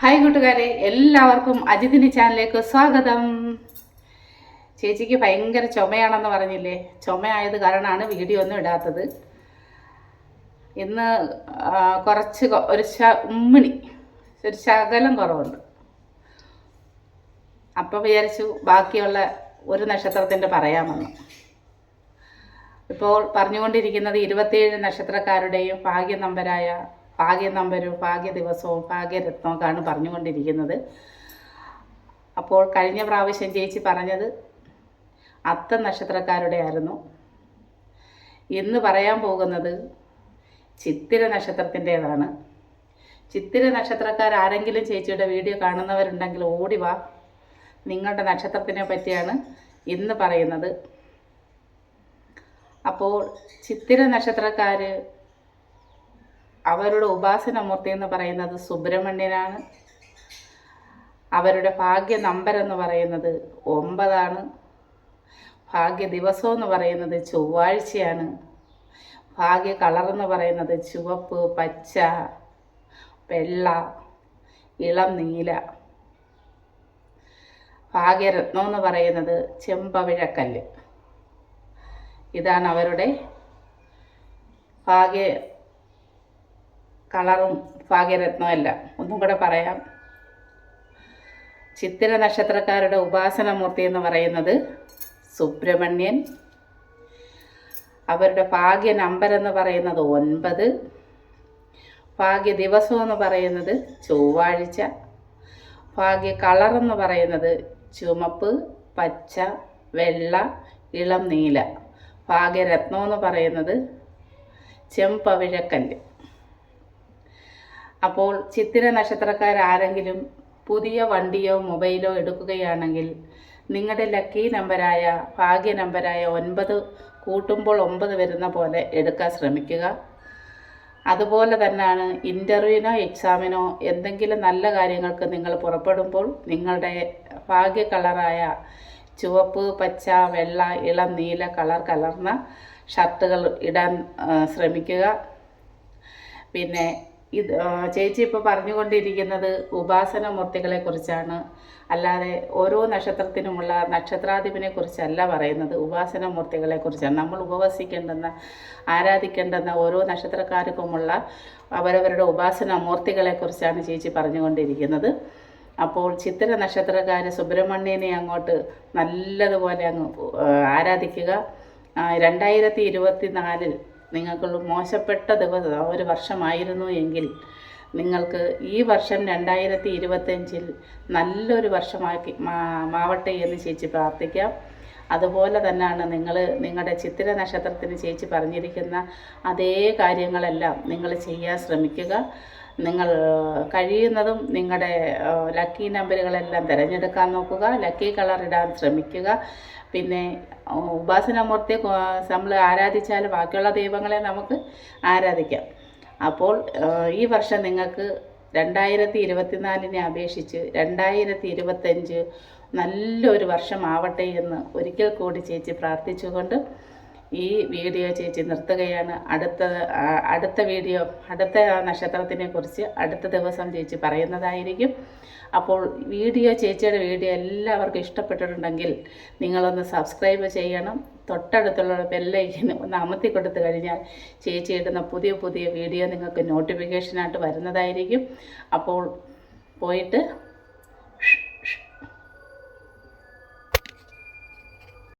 Hi കൂട്ടുകാരെ. എല്ലാവർക്കും അജിതിന്റെ ചാനലിലേക്ക് സ്വാഗതം. ചേച്ചിക്ക് ഭയങ്കര ചുമയാണെന്ന് പറഞ്ഞില്ലേ? ചുമയായത് കാരണമാണ് വീഡിയോ ഒന്നും ഇടാത്തത്. ഇന്ന് കുറച്ച് ഒരു ശ ഉമ്മിണി. ഒരു ശകലം കുറവുണ്ട്. അപ്പോൾ വിചാരിച്ചു ബാക്കിയുള്ള ഒരു നക്ഷത്രത്തിന്റെ പറയാമെന്ന്. ഇപ്പോൾ പറഞ്ഞുകൊണ്ടിരിക്കുന്നത് ഇരുപത്തിയേഴ് നക്ഷത്രക്കാരുടെയും ഭാഗ്യ നമ്പരായ ഭാഗ്യ നമ്പരും ഭാഗ്യ ദിവസവും ഭാഗ്യരത്നമൊക്കെയാണ് പറഞ്ഞുകൊണ്ടിരിക്കുന്നത്. അപ്പോൾ കഴിഞ്ഞ പ്രാവശ്യം ചേച്ചി പറഞ്ഞത് അത്ത നക്ഷത്രക്കാരുടെ ആയിരുന്നു ഇന്ന് പറയാൻ പോകുന്നത് ചിത്തിര നക്ഷത്രത്തിന്റേതാണ്. ചിത്തിര നക്ഷത്രക്കാർ ആരെങ്കിലും ചേച്ചിയുടെ വീഡിയോ കാണുന്നവരുണ്ടെങ്കിൽ ഓടി വാ. നിങ്ങളുടെ നക്ഷത്രത്തിനെ പറ്റിയാണ് ഇന്ന് പറയുന്നത്. അപ്പോൾ ചിത്തിര നക്ഷത്രക്കാർ അവരുടെ ഉപാസനമൂർത്തി എന്ന് പറയുന്നത് സുബ്രഹ്മണ്യനാണ്. അവരുടെ ഭാഗ്യ നമ്പർ എന്ന് പറയുന്നത് ഒമ്പതാണ്. ഭാഗ്യ ദിവസം എന്ന് പറയുന്നത് ചൊവ്വാഴ്ചയാണ്. ഭാഗ്യ കളർ എന്ന് പറയുന്നത് ചുവപ്പ് പച്ച വെള്ള ഇളം നീല. ഭാഗ്യരത്നം എന്ന് പറയുന്നത് ചെമ്പവിഴക്കല്ല്. ഇതാണ് അവരുടെ ഭാഗ്യ കളറും ഭാഗ്യരത്നമല്ല. ഒന്നും കൂടെ പറയാം. ചിത്തിര നക്ഷത്രക്കാരുടെ ഉപാസനമൂർത്തി എന്ന് പറയുന്നത് സുബ്രഹ്മണ്യൻ. അവരുടെ ഭാഗ്യ നമ്പർ എന്ന് പറയുന്നത് ഒൻപത്. ഭാഗ്യ ദിവസം എന്ന് പറയുന്നത് ചൊവ്വാഴ്ച. ഭാഗ്യ കളർ എന്ന് പറയുന്നത് ചുമപ്പ് പച്ച വെള്ള ഇളം നീല. ഭാഗ്യരത്നം എന്ന് പറയുന്നത് ചെമ്പവിഴക്കല്ല്. അപ്പോൾ ചിത്തിര നക്ഷത്രക്കാരാരെങ്കിലും പുതിയ വണ്ടിയോ മൊബൈലോ എടുക്കുകയാണെങ്കിൽ നിങ്ങളുടെ ലക്കി നമ്പരായ ഭാഗ്യ നമ്പരായ ഒൻപത് കൂട്ടുമ്പോൾ ഒമ്പത് വരുന്ന പോലെ എടുക്കാൻ ശ്രമിക്കുക. അതുപോലെ തന്നെയാണ് ഇന്റർവ്യൂവിനോ എക്സാമിനോ എന്തെങ്കിലും നല്ല കാര്യങ്ങൾക്ക് നിങ്ങൾ പുറപ്പെടുമ്പോൾ നിങ്ങളുടെ ഭാഗ്യ കളറായ ചുവപ്പ് പച്ച വെള്ള ഇളം നീല കളർ കലർന്ന ഷർട്ടുകൾ ഇടാൻ ശ്രമിക്കുക. പിന്നെ ഇത് ചേച്ചി ഇപ്പോൾ പറഞ്ഞുകൊണ്ടിരിക്കുന്നത് ഉപാസന മൂർത്തികളെ കുറിച്ചാണ് അല്ലാതെ ഓരോ നക്ഷത്രത്തിനുമുള്ള നക്ഷത്രാധിപനെ കുറിച്ചല്ല പറയുന്നത്. ഉപാസന മൂർത്തികളെ കുറിച്ചാണ് നമ്മൾ ഉപവസിക്കേണ്ടെന്ന ആരാധിക്കേണ്ടെന്ന ഓരോ നക്ഷത്രക്കാർക്കുമുള്ള അവരവരുടെ ഉപാസന മൂർത്തികളെ കുറിച്ചാണ് ചേച്ചി പറഞ്ഞുകൊണ്ടിരിക്കുന്നത്. അപ്പോൾ ചിത്തിര നക്ഷത്രക്കാർ സുബ്രഹ്മണ്യനെ അങ്ങോട്ട് നല്ലതുപോലെ അങ്ങ് ആരാധിക്കുക. രണ്ടായിരത്തി ഇരുപത്തി നാലിൽ നിങ്ങൾക്ക് മോശപ്പെട്ട ദിവസം ഒരു വർഷമായിരുന്നു എങ്കിൽ നിങ്ങൾക്ക് ഈ വർഷം രണ്ടായിരത്തി ഇരുപത്തഞ്ചിൽ നല്ലൊരു വർഷമാക്കി മാവട്ടെ എന്ന് ചേച്ചി പ്രാർത്ഥിക്കാം. അതുപോലെ തന്നെയാണ് നിങ്ങൾ നിങ്ങളുടെ ചിത്തിര നക്ഷത്രത്തിന് ചേച്ചി പറഞ്ഞിരിക്കുന്ന അതേ കാര്യങ്ങളെല്ലാം നിങ്ങൾ ചെയ്യാൻ ശ്രമിക്കുക. നിങ്ങൾ കഴിയുന്നതും നിങ്ങളുടെ ലക്കി നമ്പറുകളെല്ലാം തിരഞ്ഞെടുക്കാൻ നോക്കുക ലക്കി കളർ ഇടാൻ ശ്രമിക്കുക. പിന്നെ ഉപാസനമൂർത്തി നമ്മൾ ആരാധിച്ചാൽ ബാക്കിയുള്ള ദൈവങ്ങളെ നമുക്ക് ആരാധിക്കാം. അപ്പോൾ ഈ വർഷം നിങ്ങൾക്ക് രണ്ടായിരത്തി ഇരുപത്തിനാലിനെ അപേക്ഷിച്ച് രണ്ടായിരത്തി ഇരുപത്തഞ്ച് നല്ലൊരു വർഷമാവട്ടെ എന്ന് ഒരിക്കൽ കൂടി ചേച്ചി പ്രാർത്ഥിച്ചുകൊണ്ട് ഈ വീഡിയോ ചേച്ചി നിർത്തുകയാണ്. അടുത്ത അടുത്ത വീഡിയോ അടുത്ത നക്ഷത്രത്തിനെ കുറിച്ച് അടുത്ത ദിവസം ചേച്ചി പറയുന്നതായിരിക്കും. അപ്പോൾ വീഡിയോ ചേച്ചിയുടെ വീഡിയോ എല്ലാവർക്കും ഇഷ്ടപ്പെട്ടിട്ടുണ്ടെങ്കിൽ നിങ്ങളൊന്ന് സബ്സ്ക്രൈബ് ചെയ്യണം. തൊട്ടടുത്തുള്ള ബെല്ലൈക്കിന് ഒന്ന് അമർത്തി കൊടുത്തു കഴിഞ്ഞാൽ ചേച്ചി ഇടുന്ന പുതിയ പുതിയ വീഡിയോ നിങ്ങൾക്ക് നോട്ടിഫിക്കേഷനായിട്ട് വരുന്നതായിരിക്കും. അപ്പോൾ പോയിട്ട്